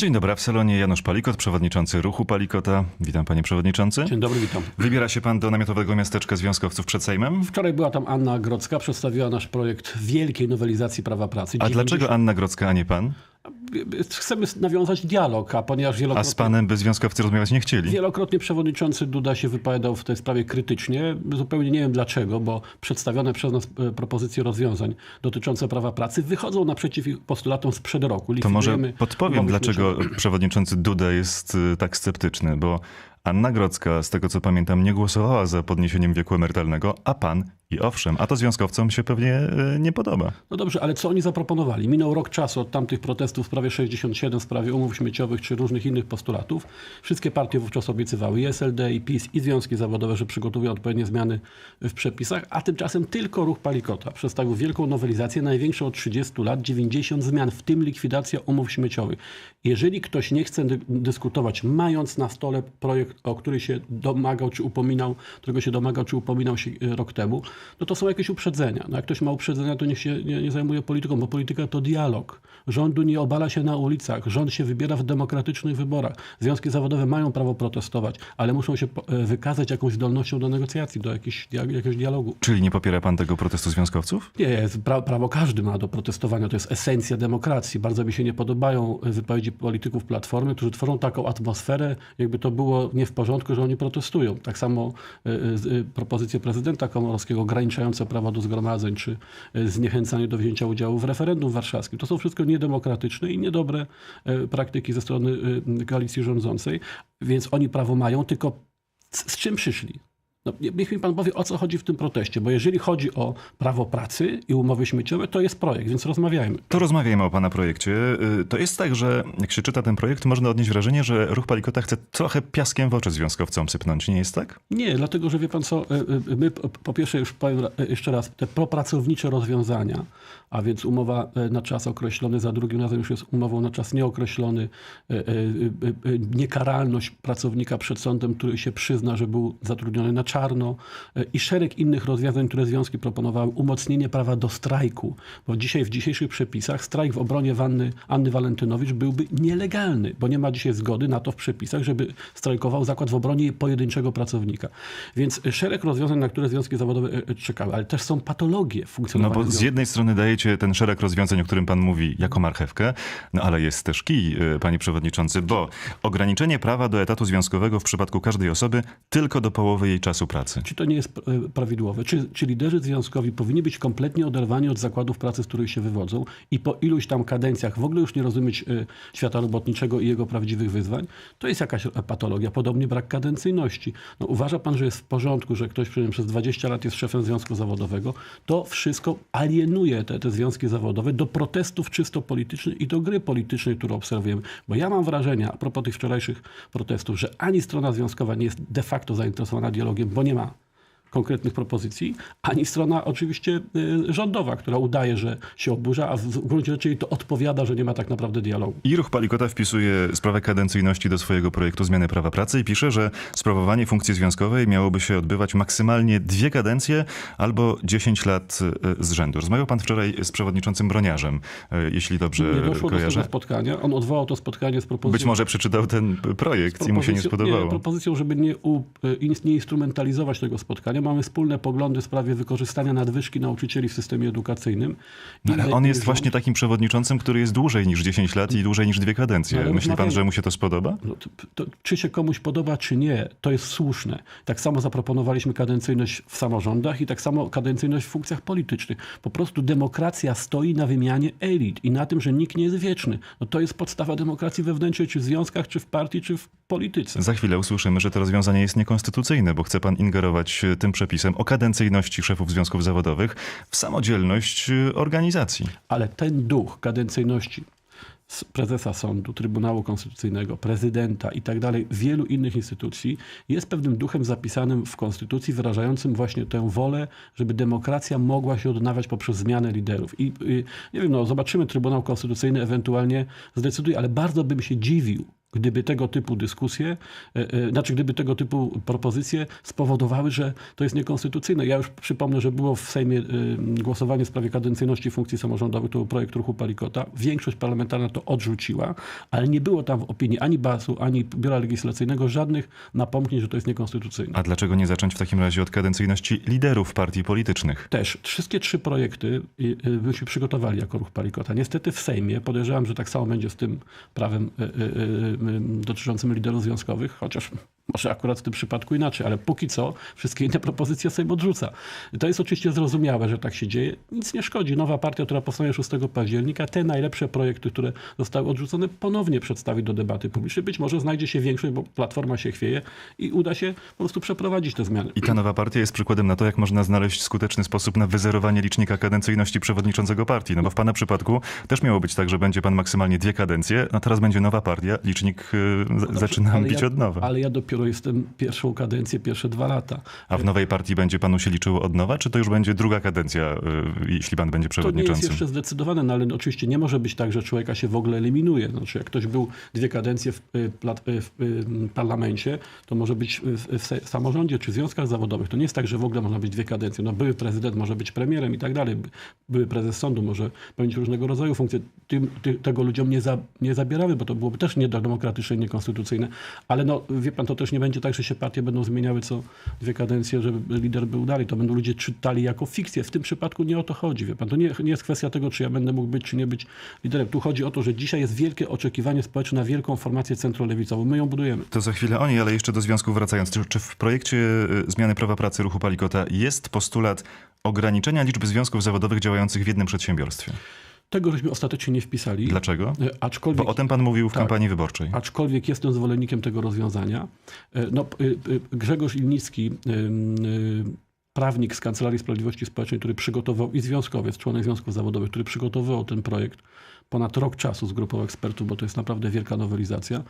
Dzień dobry, w salonie Janusz Palikot, przewodniczący ruchu Palikota. Witam panie przewodniczący. Dzień dobry, witam. Wybiera się pan do namiotowego miasteczka związkowców przed Sejmem? Wczoraj była tam Anna Grodzka, przedstawiła nasz projekt wielkiej nowelizacji prawa pracy. A dlaczego Anna Grodzka, a nie pan? Chcemy nawiązać dialog, a ponieważ A wielokrotnie... z panem by związkowcy rozmawiać nie chcieli? Wielokrotnie przewodniczący Duda się wypowiadał w tej sprawie krytycznie. Zupełnie nie wiem dlaczego, bo przedstawione przez nas e, propozycje rozwiązań dotyczące prawa pracy wychodzą naprzeciw ich postulatom sprzed roku. To może Likwidujemy podpowiem, dlaczego śmieciowe. przewodniczący Duda jest y, tak sceptyczny, bo Anna Grodzka, z tego co pamiętam, nie głosowała za podniesieniem wieku emerytalnego, a pan i owszem, a to związkowcom się pewnie y, nie podoba. No dobrze, ale co oni zaproponowali? Minął rok czasu od tamtych protestów w sprawie 67, w sprawie umów śmieciowych czy różnych innych postulatów. Wszystkie partie wówczas obiecywały, i SLD, i PiS, i związki zawodowe, że przygotują odpowiednie zmiany w przepisach, a tymczasem tylko ruch Palikota przedstawił wielką nowelizację, największą od 30 lat, 90 zmian, w tym likwidacja umów śmieciowych. Jeżeli ktoś nie chce dy- dyskutować, mając na stole projekt, o który się domagał, czy upominał, którego się domagał, czy upominał się e, rok temu, no to są jakieś uprzedzenia. No jak ktoś ma uprzedzenia, to niech się nie, nie zajmuje polityką, bo polityka to dialog. Rządu nie obala się na ulicach, rząd się wybiera w demokratycznych wyborach. Związki zawodowe mają prawo protestować, ale muszą się e, wykazać jakąś zdolnością do negocjacji, do dia- jakiegoś dialogu. Czyli nie popiera pan tego protestu związkowców? Nie, pra, prawo każdy ma do protestowania. To jest esencja demokracji. Bardzo mi się nie podobają e, wypowiedzi polityków Platformy, którzy tworzą taką atmosferę, jakby to było nie w porządku, że oni protestują. Tak samo z- e, propozycje prezydenta Komorowskiego ograniczające prawo do zgromadzeń, czy e, zniechęcanie do wzięcia udziału w referendum warszawskim. To są wszystko niedemokratyczne i niedobre e, praktyki ze strony e, koalicji rządzącej. Więc oni prawo mają, tylko z, z czym przyszli? No, nie- niech mi pan powie, o co chodzi w tym proteście, bo jeżeli chodzi o prawo pracy i umowy śmieciowe, to jest projekt, więc rozmawiajmy. To rozmawiajmy o pana projekcie. Y, To jest tak, że jak się czyta ten projekt, można odnieść wrażenie, że ruch Palikota chce trochę piaskiem w oczy związkowcom sypnąć. Nie jest tak? Nie, dlatego że wie pan co, e, e, my po- pierwsze już powiem jeszcze raz, te propracownicze rozwiązania, a więc umowa na czas określony, za drugim razem już jest umową na czas nieokreślony, niekaralność pracownika przed sądem, który się przyzna, że był zatrudniony na czarno e, i szereg innych rozwiązań, które związki proponowały, umocnienie prawa do strajku, bo dzisiaj w dzisiejszych przepisach strajk w obronie Wanny, Anny Walentynowicz byłby nielegalny, bo nie ma dzisiaj zgody na to w przepisach, żeby strajkował zakład w obronie pojedynczego pracownika. Więc szereg rozwiązań, na które związki zawodowe e, e, czekały, ale też są patologie w No bo z jednej strony dajecie ten szereg rozwiązań, o którym pan mówi, jako marchewkę, no ale jest też kij, panie przewodniczący, bo ograniczenie prawa do etatu związkowego w przypadku każdej osoby tylko do połowy jej czasu pracy. Czy to nie jest e, prawidłowe? Czy, czy liderzy związkowi powinni być kompletnie oderwani od zakładów pracy, z których się wywodzą i po iluś tam kadencjach w ogóle już nie rozumieć e, świata robotniczego i jego prawdziwych wyzwań? To jest jakaś e, patologia. Podobnie brak kadencyjności. No, uważa pan, że jest w porządku, że ktoś przez 20 lat jest szefem związku zawodowego? To wszystko alienuje te, te związki zawodowe do protestów czysto politycznych i do gry politycznej, którą obserwujemy. Bo ja mam wrażenie, a propos tych wczorajszych protestów, że ani strona związkowa nie jest de facto zainteresowana dialogiem, bo nie ma konkretnych propozycji, ani strona oczywiście y, rządowa, która udaje, że się oburza, a w, gruncie rzeczy jej to odpowiada, że nie ma tak naprawdę dialogu. I ruch Palikota wpisuje sprawę kadencyjności do swojego projektu zmiany prawa pracy i pisze, że sprawowanie funkcji związkowej miałoby się odbywać maksymalnie dwie kadencje albo 10 lat y, z rzędu. Rozmawiał pan wczoraj z przewodniczącym Broniarzem, y, jeśli dobrze Nie doszło do kojarzę. tego spotkania. On odwołał to spotkanie z propozycją... Być może przeczytał ten projekt i mu się nie spodobało. propozycją, żeby nie, u, nie instrumentalizować tego spotkania. Mamy wspólne poglądy w sprawie wykorzystania nadwyżki nauczycieli w systemie edukacyjnym. I Ale on jest rząd- właśnie takim przewodniczącym, który jest dłużej niż 10 lat i dłużej niż dwie kadencje. No ale Myśli pan, że mu się to spodoba? No, to, to, czy się komuś podoba, czy nie, to jest słuszne. Tak samo zaproponowaliśmy kadencyjność w samorządach i tak samo kadencyjność w funkcjach politycznych. Po prostu demokracja stoi na wymianie elit i na tym, że nikt nie jest wieczny. No, to jest podstawa demokracji wewnętrznej, czy w związkach, czy w partii, czy w polityce. Za chwilę usłyszymy, że to rozwiązanie jest niekonstytucyjne, bo chce pan ingerować e, tym przepisem o kadencyjności szefów związków zawodowych w samodzielność e, organizacji. Ale ten duch kadencyjności prezesa sądu, Trybunału Konstytucyjnego, prezydenta i tak dalej, wielu innych instytucji, jest pewnym duchem zapisanym w Konstytucji, wyrażającym właśnie tę wolę, żeby demokracja mogła się odnawiać poprzez zmianę liderów. I y, nie wiem, no zobaczymy, Trybunał Konstytucyjny ewentualnie zdecyduje, ale bardzo bym się dziwił, gdyby tego typu dyskusje, e, e, znaczy gdyby tego typu propozycje spowodowały, że to jest niekonstytucyjne. Ja już przypomnę, że było w Sejmie e, głosowanie w sprawie kadencyjności funkcji samorządowych, to był projekt ruchu Palikota. Większość parlamentarna to odrzuciła, ale nie było tam w opinii ani BAS-u, ani Biura Legislacyjnego żadnych napomknień, że to jest niekonstytucyjne. A dlaczego nie zacząć w takim razie od kadencyjności liderów partii politycznych? Też. Wszystkie trzy projekty byśmy przygotowali jako ruch Palikota. Niestety w Sejmie podejrzewam, że tak samo będzie z tym prawem dotyczącym liderów związkowych, chociaż może akurat w tym przypadku inaczej, ale póki co wszystkie inne propozycje Sejm odrzuca. To jest oczywiście zrozumiałe, że tak się dzieje. Nic nie szkodzi. Nowa partia, która powstanie 6 października, te najlepsze projekty, które zostały odrzucone, ponownie przedstawi do debaty publicznej. Być może znajdzie się większość, bo Platforma się chwieje i uda się po prostu przeprowadzić te zmiany. I ta nowa partia jest przykładem na to, jak można znaleźć skuteczny sposób na wyzerowanie licznika kadencyjności przewodniczącego partii. No bo w pana przypadku też miało być tak, że będzie pan maksymalnie dwie kadencje, a teraz będzie nowa partia, licznik y, zaczyna Ale bić ja, od nowa. Ale ja dopiero jestem pierwszą kadencję, pierwsze dwa lata. A w nowej partii będzie panu się liczyło od nowa, czy to już będzie druga kadencja, y, jeśli pan będzie To nie jest przewodniczącym? jeszcze zdecydowane, no ale no, oczywiście nie może być tak, że człowieka się w ogóle eliminuje. Znaczy, jak ktoś był dwie kadencje w, y, y, w parlamencie, to może być w, w samorządzie czy związkach zawodowych. To nie jest tak, że w ogóle można być dwie kadencje. No, były prezydent może być premierem i tak dalej. By- Były prezes sądu może pełnić różnego rodzaju funkcje. Tym, ty, tego ludziom nie, za, nie zabieramy, bo to byłoby też niedemokratyczne i niekonstytucyjne. Ale no, wie pan, to też nie będzie tak, że się partie będą zmieniały co dwie kadencje, żeby lider był dalej. To będą ludzie czytali jako fikcję. W tym przypadku nie o to chodzi. Wie pan, to nie, nie jest kwestia tego, czy ja będę mógł być, czy nie być liderem. Tu chodzi o to, że dzisiaj jest wielkie oczekiwanie społeczne na wielką formację centrolewicową. My ją budujemy. To za chwilę oni, ale jeszcze do związków wracając. Czy, w projekcie y, zmiany prawa pracy ruchu Palikota jest postulat ograniczenia liczby związków zawodowych działających w jednym przedsiębiorstwie? Tego żeśmy ostatecznie nie wpisali. Dlaczego? E, Aczkolwiek, Bo o tym pan mówił w Tak. kampanii wyborczej. aczkolwiek jestem zwolennikiem tego rozwiązania. E, No, y, Grzegorz Ilnicki, prawnik z Kancelarii Sprawiedliwości Społecznej, który przygotował i związkowiec, członek związków zawodowych, który przygotowywał ten projekt ponad rok czasu z grupą ekspertów, bo to jest naprawdę wielka nowelizacja,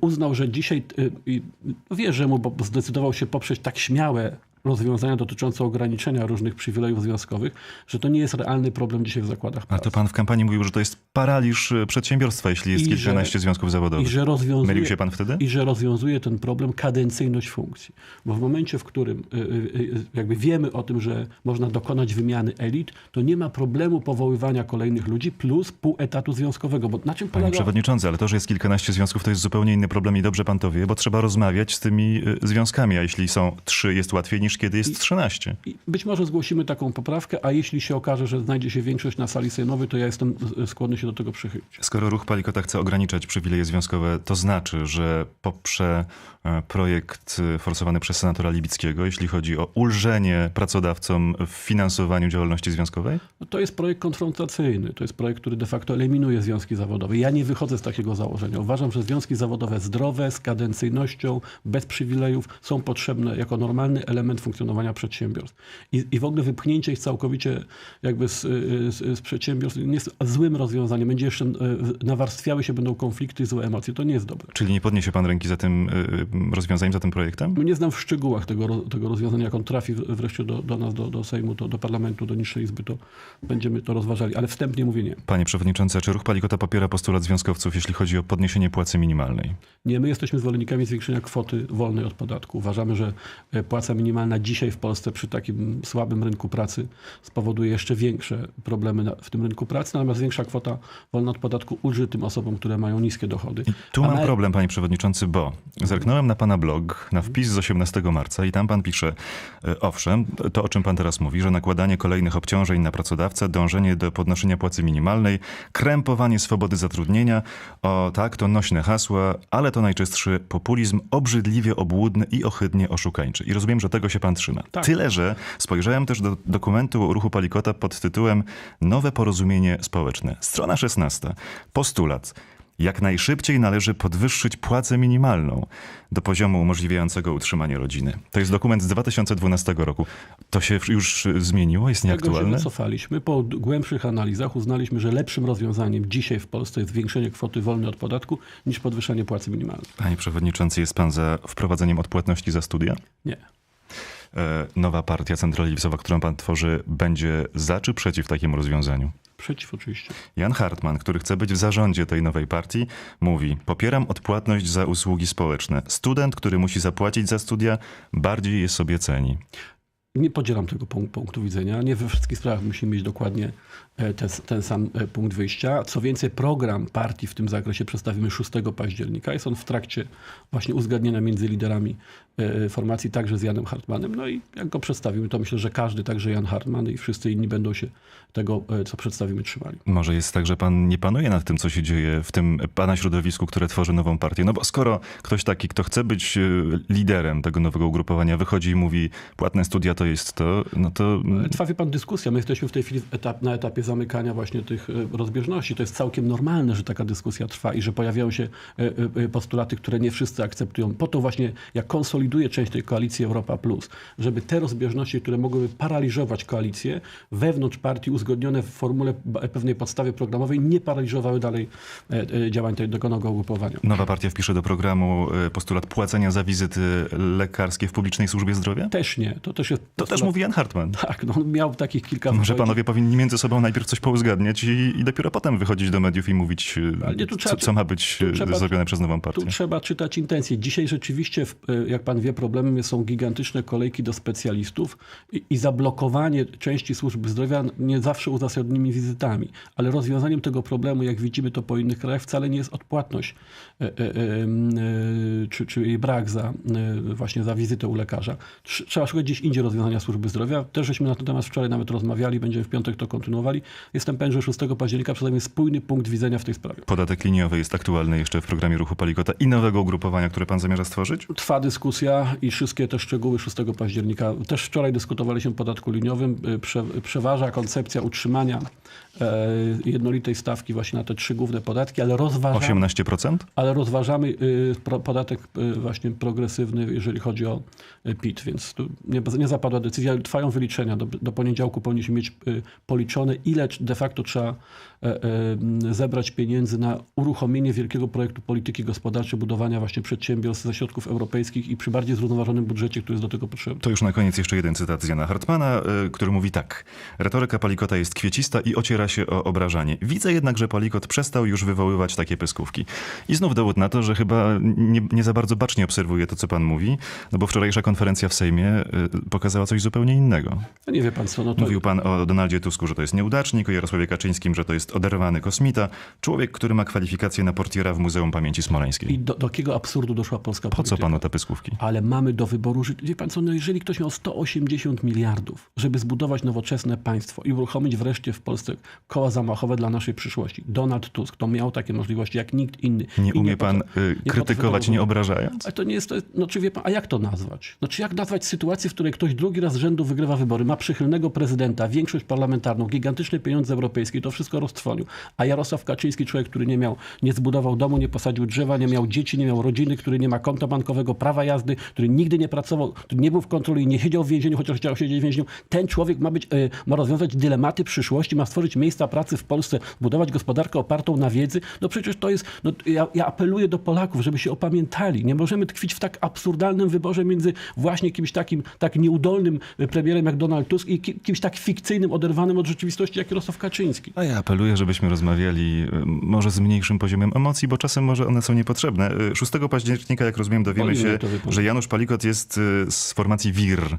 uznał, że dzisiaj, i wierzę mu, bo zdecydował się poprzeć tak śmiałe rozwiązania dotyczące ograniczenia różnych przywilejów związkowych, że to nie jest realny problem dzisiaj w zakładach A pracy. to pan w kampanii mówił, że to jest paraliż y, przedsiębiorstwa, jeśli jest I że- kilkanaście związków I zawodowych. że rozwiązuje, Mylił się pan wtedy? I że rozwiązuje ten problem kadencyjność funkcji. Bo w momencie, w którym y, y, jakby wiemy o tym, że można dokonać wymiany elit, to nie ma problemu powoływania kolejnych ludzi plus pół etatu związkowego. Bo na czym Panie polega... przewodniczący, ale to, że jest kilkanaście związków, to jest zupełnie inny problem i dobrze pan to wie, bo trzeba rozmawiać z tymi związkami, a jeśli są trzy, jest łatwiej niż kiedy jest trzynaście. I Być może zgłosimy taką poprawkę, a jeśli się okaże, że znajdzie się większość na sali sejmowej, to ja jestem skłonny się do tego przychylić. Skoro ruch Palikota chce ograniczać przywileje związkowe, to znaczy, że poprze e, projekt e, forsowany przez senatora Libickiego, jeśli chodzi o ulżenie pracodawcom w finansowaniu działalności związkowej? No to jest projekt konfrontacyjny. To jest projekt, który de facto eliminuje związki zawodowe. Ja nie wychodzę z takiego założenia. Uważam, że związki zawodowe zdrowe, z kadencyjnością, bez przywilejów są potrzebne jako normalny element funkcjonowania przedsiębiorstw. I, i w ogóle wypchnięcie ich całkowicie jakby z, z, z przedsiębiorstw nie jest złym rozwiązaniem. Będzie jeszcze y, nawarstwiały się będą konflikty i złe emocje. To nie jest dobre. Czyli nie podniesie pan ręki za tym e, e, rozwiązaniem, za tym projektem? Nie znam w szczegółach tego, tego rozwiązania. Jak on trafi wreszcie do, do nas, do, do Sejmu, do, do parlamentu, do niższej izby, to będziemy to rozważali. Ale wstępnie mówię nie. Panie przewodniczący, czy ruch Palikota popiera postulat związkowców, jeśli chodzi o podniesienie płacy minimalnej? Nie, my jesteśmy zwolennikami zwiększenia kwoty wolnej od podatku. Uważamy, że e, płaca minimalna dzisiaj w Polsce przy takim słabym rynku pracy spowoduje jeszcze większe problemy w tym rynku pracy, natomiast większa kwota wolna od podatku ulży tym osobom, które mają niskie dochody. I tu mam na- problem, panie przewodniczący, bo zerknąłem na pana blog, na wpis z 18 marca i tam pan pisze, e, owszem, to o czym pan teraz mówi, że nakładanie kolejnych obciążeń na pracodawcę, dążenie do podnoszenia płacy minimalnej, krępowanie swobody zatrudnienia, o tak, to nośne hasła, ale to najczystszy populizm, obrzydliwie obłudny i ohydnie oszukańczy. I rozumiem, że tego się pan trzyma. Tak. Tyle, że spojrzałem też do dokumentu ruchu Palikota pod tytułem Nowe porozumienie społeczne. Strona 16. Postulat. Jak najszybciej należy podwyższyć płacę minimalną do poziomu umożliwiającego utrzymanie rodziny. To jest dokument z 2012 roku. To się już zmieniło? Jest Tego się nieaktualne? wycofaliśmy. Po głębszych analizach uznaliśmy, że lepszym rozwiązaniem dzisiaj w Polsce jest zwiększenie kwoty wolnej od podatku niż podwyższenie płacy minimalnej. Panie przewodniczący, jest pan za wprowadzeniem odpłatności za studia? Nie. E, Nowa partia centrolewicowa, którą pan tworzy, będzie za czy przeciw takiemu rozwiązaniu? Przeciw oczywiście. Jan Hartman, który chce być w zarządzie tej nowej partii, mówi: Popieram odpłatność za usługi społeczne. Student, który musi zapłacić za studia, bardziej je sobie ceni. Nie podzielam tego punk- punktu widzenia. Nie we wszystkich sprawach musimy mieć dokładnie e, ten, ten sam e, punkt wyjścia. Co więcej, program partii w tym zakresie przedstawimy 6 października. Jest on w trakcie właśnie uzgadnienia między liderami e, formacji, także z Janem Hartmanem. No i jak go przedstawimy, to myślę, że każdy, także Jan Hartman i wszyscy inni będą się tego, co przedstawimy, trzymali. Może jest tak, że pan nie panuje nad tym, co się dzieje w tym pana środowisku, które tworzy nową partię. No bo skoro ktoś taki, kto chce być liderem tego nowego ugrupowania, wychodzi i mówi, płatne studia to jest to, no to Trwa, wie pan, dyskusja. My jesteśmy w tej chwili etap, na etapie zamykania właśnie tych e, rozbieżności. To jest całkiem normalne, że taka dyskusja trwa i że pojawiają się e, e, postulaty, które nie wszyscy akceptują. Po to właśnie, jak konsoliduje część tej koalicji Europa Plus, żeby te rozbieżności, które mogłyby paraliżować koalicję, wewnątrz partii uzgodnione w formule pewnej podstawie programowej, nie paraliżowały dalej działań tego ugrupowania. nowa partia wpisze do programu postulat płacenia za wizyty lekarskie w publicznej służbie zdrowia? Też nie. To też jest To też mówi Jan Hartman. Tak, no on miał takich kilka Może wypowiedzi. panowie powinni między sobą najpierw coś pouzgadniać i, i dopiero potem wychodzić do mediów i mówić, e, co, trzeba- co ma być e, trzeba- zrobione przez nową partię. Tu trzeba czytać intencje. Dzisiaj rzeczywiście, e, jak pan wie, problemem są gigantyczne kolejki do specjalistów i, i zablokowanie części służby zdrowia nie zawsze uzasadnionymi wizytami. Ale rozwiązaniem tego problemu, jak widzimy to po innych krajach, wcale nie jest odpłatność e, e, e, e, czy, czy jej brak za, właśnie za wizytę u lekarza. Trz- Trzeba szukać gdzieś indziej rozwiązania służby zdrowia. Też żeśmy na ten temat wczoraj nawet rozmawiali, będziemy w piątek to kontynuowali. Jestem pewien, że 6 października przedstawimy spójny punkt widzenia w tej sprawie. Podatek liniowy jest aktualny jeszcze w programie ruchu Palikota i nowego ugrupowania, które pan zamierza stworzyć? Trwa dyskusja i wszystkie te szczegóły 6 października. Też wczoraj dyskutowaliśmy o podatku liniowym. Prze, przeważa koncepcja utrzymania jednolitej stawki właśnie na te trzy główne podatki, ale, rozważa, 18%? ale rozważamy y, podatek y, właśnie progresywny, jeżeli chodzi o y, PIT, więc tu nie, nie zapadła decyzja, ale trwają wyliczenia. Do, do poniedziałku powinniśmy mieć policzone, ile de facto trzeba e, e, zebrać pieniędzy na uruchomienie wielkiego projektu polityki gospodarczej, budowania właśnie przedsiębiorstw ze środków europejskich i przy bardziej zrównoważonym budżecie, który jest do tego potrzebny. To już na koniec jeszcze jeden cytat z Jana Hartmana, który mówi tak. Retoryka Palikota jest kwiecista i ociera się o obrażanie. Widzę jednak, że Palikot przestał już wywoływać takie pyskówki. I znów dowód na to, że chyba nie, nie za bardzo bacznie obserwuje to, co pan mówi, no bo wczorajsza konferencja w Sejmie y, pokazała coś zupełnie innego. No nie wie pan co, no to Mówił pan o Donaldzie Tusku, że to jest nieudacznik, o Jarosławie Kaczyńskim, że to jest oderwany kosmita, człowiek, który ma kwalifikacje na portiera w Muzeum Pamięci Smoleńskiej. i do, do jakiego absurdu doszła polska Po co polityka? panu te pyskówki? Ale mamy do wyboru, wie pan co, no jeżeli ktoś miał 180 miliardów, żeby zbudować nowoczesne państwo i uruchomić wreszcie w Polsce koła zamachowe dla naszej przyszłości. Donald Tusk to miał takie możliwości jak nikt inny. Nie umie pan potra- y, nie krytykować, nie obrażając? Ale to nie jest, to jest, no czy wie pan, a jak to nazwać? No czy jak nazwać sytuację, w której ktoś drugi raz z rzędu wygrywa wybory, ma przychylnego prezydenta, większość parlamentarną, gigantyczne pieniądze europejskie, to wszystko roztrwonił. A Jarosław Kaczyński, człowiek, który nie miał, nie zbudował domu, nie posadził drzewa, nie miał dzieci, nie miał rodziny, który nie ma konta bankowego, prawa jazdy, który nigdy nie pracował, który nie był w kontroli, nie siedział w więzieniu, chociaż chciał siedzieć w więzieniu. Ten człowiek ma być, e, ma rozwiązać dylematy przyszłości, ma stworzyć miejsca pracy w Polsce, budować gospodarkę opartą na wiedzy. No przecież to jest, no, ja, ja apeluję do Polaków, żeby się opamiętali. Nie możemy tkwić w tak absurdalnym wyborze między właśnie kimś takim, tak nieudolnym premierem jak Donald Tusk i ki- kimś tak fikcyjnym, oderwanym od rzeczywistości jak Jarosław Kaczyński. A ja apeluję, żebyśmy rozmawiali y, może z mniejszym poziomem emocji, bo czasem może one są niepotrzebne. Y, 6 października, jak rozumiem, dowiemy się, że Janusz Palikot jest y, z formacji WIR.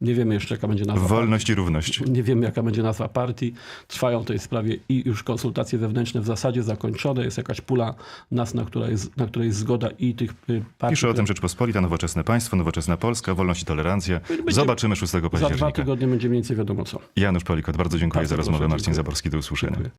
Nie wiemy jeszcze, jaka będzie nazwa. Wolność i równość. Nie wiemy, jaka będzie nazwa partii. Trwają w tej sprawie i już konsultacje wewnętrzne w zasadzie zakończone. Jest jakaś pula nas, na której jest, na której jest zgoda i tych y, partii. Pisze o tym Rzeczpospolita, Nowoczesne Państwo, Nowoczesna Polska, Wolność i Tolerancja. Będzie- Zobaczymy 6 Za dwa października. tygodnie będzie mniej więcej wiadomo co. Janusz Palikot, bardzo dziękuję Bardzo za rozmowę. Marcin dziękuję. Zaborski, do usłyszenia. Dziękuję.